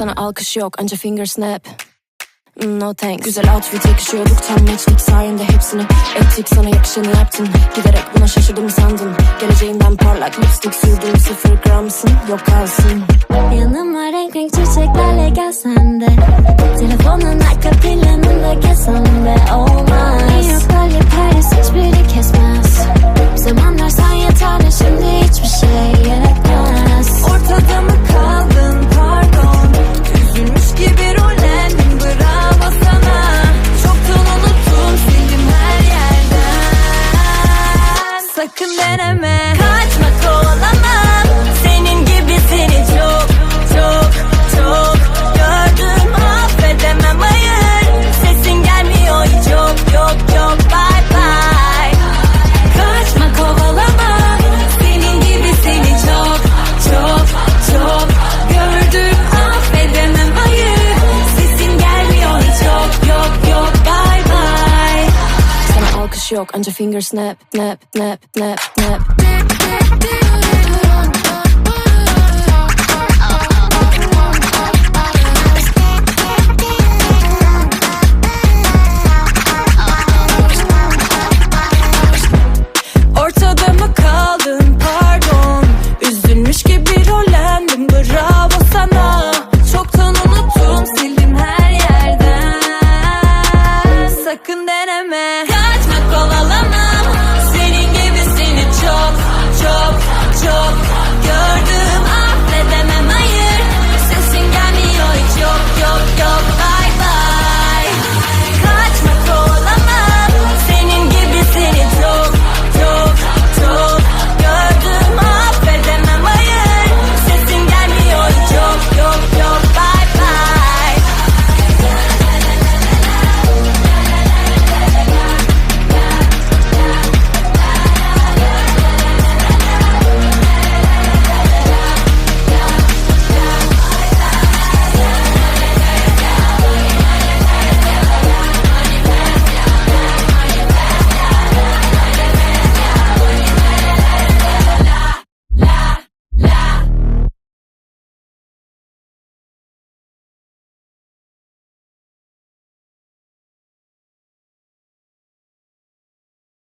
Sana alkış yok anca finger snap. Mm, No thanks. Güzel outfit yakışıyorduk tam matchlik sayende hepsini Ettik. Sana yakışanı yaptın Giderek buna şaşırdım sandın Geleceğinden parlak lipstick sürdüğüm sıfır gramsın Yok kalsın. Yanıma renk renk çiçeklerle gelsen de Telefonun arka planında gezsen de olmaz. Yok kolye Paris hiçbiri yerden yok. Anca finger snap, snap, snap, snap, snap. Ortada mı kaldın? Pardon. Üzülmüş gibi rollendim. Bravo sana. Çoktan unuttum. Sildim her yerden. Sakın deneme.